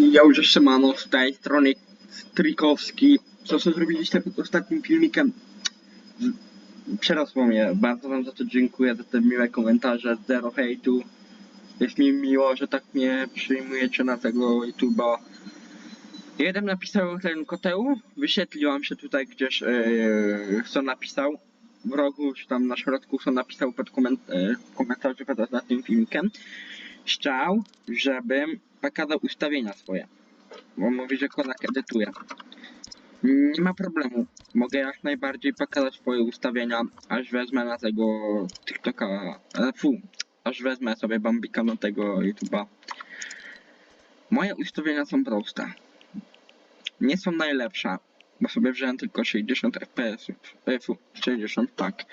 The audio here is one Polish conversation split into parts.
Ja już siemano z tej strony Strykowski. Co co zrobiliście pod ostatnim filmikiem? Przerosło mnie. Bardzo wam za to dziękuję, za te miłe komentarze, zero hejtu. Jest mi miło, że tak mnie przyjmujecie na tego YouTube'a. Jeden napisał ten koteł, wyświetlił wam się tutaj gdzieś, yy, co napisał. W rogu, czy tam na środku, co napisał pod koment yy, komentarzu pod ostatnim filmikiem. Chciał, żebym pokazał ustawienia swoje. Bo mówi, że Kodak edytuje. Nie ma problemu. Mogę jak najbardziej pokazać swoje ustawienia, aż wezmę na tego TikToka. E, fu, aż wezmę sobie Bambika na tego YouTube'a. Moje ustawienia są proste. Nie są najlepsze, bo sobie wziąłem tylko 60 fps. Fu, 60, tak.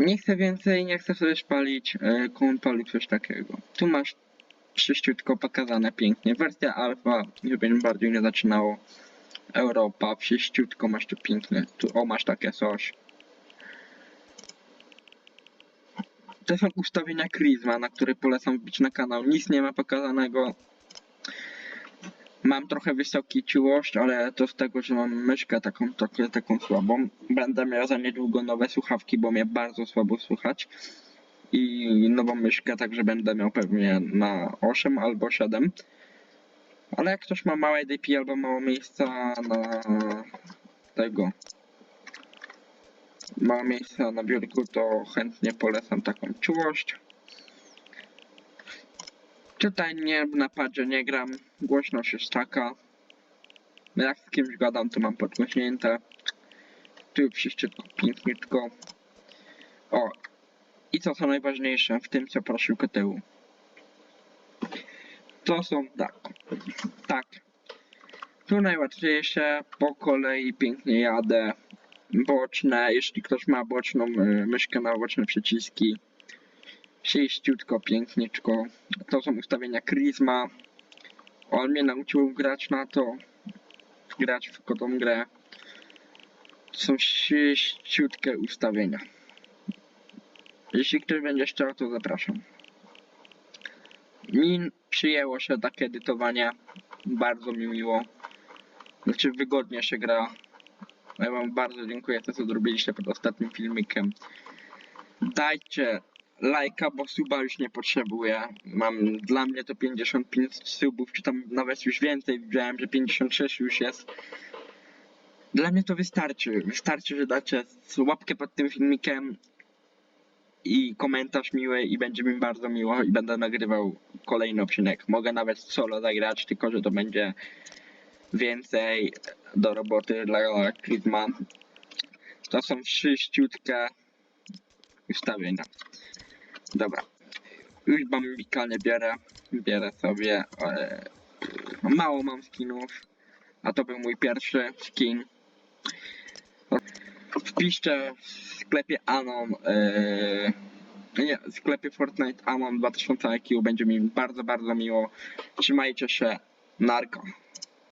Nie chcę więcej, nie chcę sobie spalić e, kompa lub coś takiego. Tu masz czyściutko pokazane pięknie. Wersja alfa, żeby bardziej nie zaczynało. Europa, czyściutko masz tu piękne. Tu o masz takie coś. To są ustawienia Chrisma, na które polecam wbić na kanał. Nic nie ma pokazanego. Mam trochę wysoki czułość, ale to z tego, że mam myszkę taką trochę taką słabą. Będę miał za niedługo nowe słuchawki, bo mnie bardzo słabo słychać. I nową myszkę, także będę miał pewnie na 8 albo 7. Ale jak ktoś ma małe DP albo mało miejsca na tego mało miejsca na biurku, to chętnie polecam taką czułość. Tutaj nie napadzie nie gram, głośność jest taka. Jak z kimś gadam, to mam podgłośnięte. Tu wszystko piękniutko. O, i co co najważniejsze w tym, co prosił kotyłu. To są tak. Tak. Tu najłatwiejsze, po kolei pięknie jadę. Boczne, jeśli ktoś ma boczną y, myszkę na boczne przyciski. Sieściutko, piękniczko. To są ustawienia Chrisma. On mnie nauczył grać na to. Grać w tą grę. To są sieściutkie ustawienia. Jeśli ktoś będzie chciał, to zapraszam. Mi przyjęło się takie edytowanie. Bardzo mi miło. Znaczy wygodnie się gra. Ja wam bardzo dziękuję to, co zrobiliście pod ostatnim filmikiem. Dajcie lajka, bo suba już nie potrzebuję. Mam dla mnie to 55 subów, czy tam nawet już więcej. Widziałem, że 56 już jest. Dla mnie to wystarczy. Wystarczy, że dacie łapkę pod tym filmikiem i komentarz miły i będzie mi bardzo miło i będę nagrywał kolejny odcinek. Mogę nawet solo zagrać, tylko że to będzie więcej do roboty dla Chrisma. To są sześciutkie ustawienia. Dobra. Już bambika nie bierę. Bierę sobie. E, mało mam skinów. A to był mój pierwszy skin. Wpiszcie w sklepie Anon. E, nie, w sklepie Fortnite Anon 2000 IQ. Będzie mi bardzo, bardzo miło. Trzymajcie się. Narko.